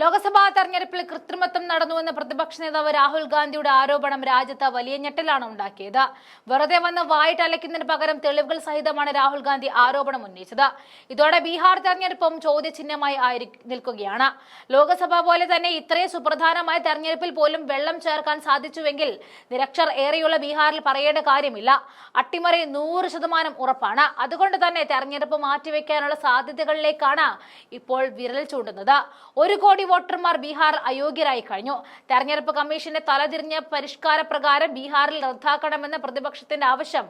ലോക്സഭാ തെരഞ്ഞെടുപ്പിൽ കൃത്രിമത്വം നടന്നുവെന്ന പ്രതിപക്ഷ നേതാവ് രാഹുൽ ഗാന്ധിയുടെ ആരോപണം രാജ്യത്ത് വലിയ ഞെട്ടലാണ് ഉണ്ടാക്കിയത്. വെറുതെ വന്ന് വായിട്ട് അലയ്ക്കുന്നതിന് പകരം തെളിവുകൾ സഹിതമാണ് രാഹുൽ ഗാന്ധി ആരോപണം ഉന്നയിച്ചത്. ഇതോടെ ബീഹാർ തെരഞ്ഞെടുപ്പും ചോദ്യചിഹ്നമായി നിൽക്കുകയാണ്. ലോക്സഭ പോലെ തന്നെ ഇത്രയും സുപ്രധാനമായ തെരഞ്ഞെടുപ്പിൽ പോലും വെള്ളം ചേർക്കാൻ സാധിച്ചുവെങ്കിൽ നിരക്ഷർ ഏറെയുള്ള ബീഹാറിൽ പറയേണ്ട കാര്യമില്ല. അട്ടിമറി നൂറ് ശതമാനം ഉറപ്പാണ്. അതുകൊണ്ട് തന്നെ തെരഞ്ഞെടുപ്പ് മാറ്റിവെക്കാനുള്ള സാധ്യതകളിലേക്കാണ് ഇപ്പോൾ വിരൽ ചൂണ്ടുന്നത്. ഒരു കോടി വോട്ടർമാർ ബീഹാർ അയോഗ്യരായി കഴിഞ്ഞു. തെരഞ്ഞെടുപ്പ് കമ്മീഷന്റെ തലതിരിഞ്ഞ പരിഷ്കാര പ്രകാരം ബീഹാറിൽ റദ്ദാക്കണമെന്ന പ്രതിപക്ഷത്തിന്റെ ആവശ്യം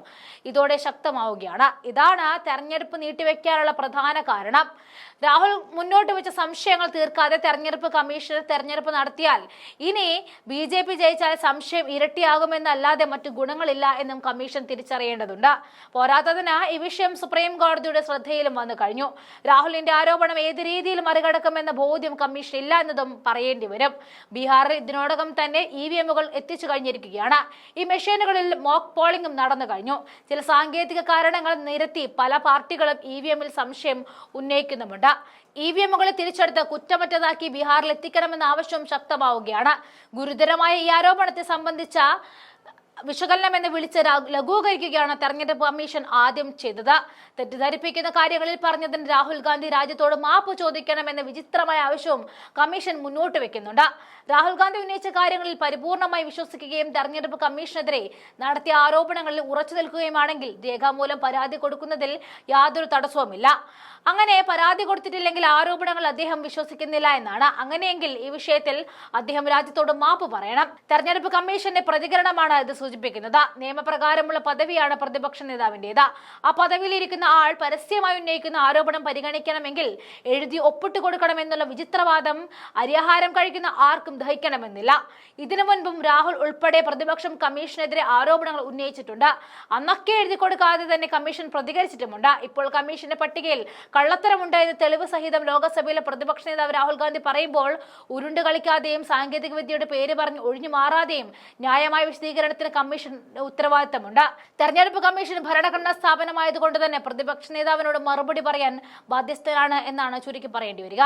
ഇതോടെ ശക്തമാവുകയാണ്. ഇതാണ് തെരഞ്ഞെടുപ്പ് നീട്ടിവെക്കാനുള്ള പ്രധാന കാരണം. രാഹുൽ മുന്നോട്ട് വെച്ച സംശയങ്ങൾ തീർക്കാതെ തെരഞ്ഞെടുപ്പ് കമ്മീഷൻ തെരഞ്ഞെടുപ്പ് നടത്തിയാൽ ഇനി ബി ജെ പി ജയിച്ചാൽ സംശയം ഇരട്ടിയാകുമെന്നല്ലാതെ മറ്റു ഗുണങ്ങളില്ല എന്നും കമ്മീഷൻ തിരിച്ചറിയേണ്ടതുണ്ട്. പോരാത്തതിന് ഈ വിഷയം സുപ്രീം കോടതിയുടെ ശ്രദ്ധയിലും വന്നു കഴിഞ്ഞു. രാഹുലിന്റെ ആരോപണം ഏത് രീതിയിൽ മറികടക്കുമെന്ന ബോധ്യം കമ്മീഷൻ ഇല്ല എന്നതും പറയേണ്ടി വരും. ബീഹാറിൽ ഇതിനോടകം തന്നെ ഇ വി എമ്മുകൾ എത്തിച്ചു കഴിഞ്ഞിരിക്കുകയാണ്. ഈ മെഷീനുകളിൽ മോക്ക് പോളിംഗും നടന്നു കഴിഞ്ഞു. ചില സാങ്കേതിക കാരണങ്ങൾ നിരത്തി പല പാർട്ടികളും ഇ വി എമ്മിൽ സംശയം ഉന്നയിക്കുന്നുമുണ്ട്. ഇ വി എമ്മുകളെ തിരിച്ചെടുത്ത് കുറ്റമറ്റതാക്കി ബീഹാറിൽ എത്തിക്കണമെന്ന ആവശ്യം ശക്തമാവുകയാണ്. ഗുരുതരമായ ഈ ആരോപണത്തെ സംബന്ധിച്ച വിശകലനം എന്ന് വിളിച്ച് ലഘൂകരിക്കുകയാണ് തെരഞ്ഞെടുപ്പ് കമ്മീഷൻ ആദ്യം ചെയ്തത്. തെറ്റിദ്ധരിപ്പിക്കുന്ന കാര്യങ്ങളിൽ പറഞ്ഞതിന് രാഹുൽ ഗാന്ധി രാജ്യത്തോട് മാപ്പ് ചോദിക്കണമെന്ന വിചിത്രമായ ആവശ്യവും കമ്മീഷൻ മുന്നോട്ട് വെക്കുന്നുണ്ട്. രാഹുൽ ഗാന്ധി ഉന്നയിച്ച കാര്യങ്ങളിൽ പരിപൂർണമായി വിശ്വസിക്കുകയും തെരഞ്ഞെടുപ്പ് കമ്മീഷനെതിരെ നടത്തിയ ആരോപണങ്ങളിൽ ഉറച്ചു നിൽക്കുകയുമാണെങ്കിൽ രേഖാമൂലം പരാതി കൊടുക്കുന്നതിൽ യാതൊരു തടസ്സവുമില്ല. അങ്ങനെ പരാതി കൊടുത്തിട്ടില്ലെങ്കിൽ ആരോപണങ്ങൾ അദ്ദേഹം വിശ്വസിക്കുന്നില്ല എന്നാണ്. അങ്ങനെയെങ്കിൽ ഈ വിഷയത്തിൽ അദ്ദേഹം രാജ്യത്തോട് മാപ്പ് പറയണം. തെരഞ്ഞെടുപ്പ് കമ്മീഷന്റെ പ്രതികരണമാണ് ഇത് സൂചിപ്പിക്കുന്നത്. നിയമപ്രകാരമുള്ള പദവിയാണ് പ്രതിപക്ഷ നേതാവിന്റേത് ആ പദവിയിലിരിക്കുന്ന ആൾ പരസ്യമായി ഉന്നയിക്കുന്ന ആരോപണം പരിഗണിക്കണമെങ്കിൽ എഴുതി ഒപ്പിട്ട് കൊടുക്കണമെന്നുള്ള വിചിത്രവാദം അരിയാഹാരം കഴിക്കുന്ന ആർക്കും ദഹിക്കണമെന്നില്ല. ഇതിനു മുൻപും രാഹുൽ ഉൾപ്പെടെ പ്രതിപക്ഷം കമ്മീഷനെതിരെ ആരോപണങ്ങൾ ഉന്നയിച്ചിട്ടുണ്ട്. അന്നൊക്കെ എഴുതി കൊടുക്കാതെ തന്നെ കമ്മീഷൻ പ്രതികരിച്ചിട്ടുമുണ്ട്. ഇപ്പോൾ കമ്മീഷന്റെ പട്ടികയിൽ കള്ളത്തരമുണ്ടായത് തെളിവ് സഹിതം ലോക്സഭയിലെ പ്രതിപക്ഷ നേതാവ് രാഹുൽ ഗാന്ധി പറയുമ്പോൾ ഉരുണ്ട് കളിക്കാതെയും സാങ്കേതിക വിദ്യയുടെ പേര് പറഞ്ഞ് ഒഴിഞ്ഞു മാറാതെയും ന്യായമായ വിശദീകരണത്തിന് കമ്മീഷൻ ഉത്തരവാദിത്തമുണ്ട്. തെരഞ്ഞെടുപ്പ് കമ്മീഷൻ ഭരണഘടനാ സ്ഥാപനമായതുകൊണ്ട് തന്നെ പ്രതിപക്ഷ നേതാവിനോട് മറുപടി പറയാൻ ബാധ്യസ്ഥനാണ് എന്നാണ് ചുരുക്കി പറയേണ്ടി വരിക.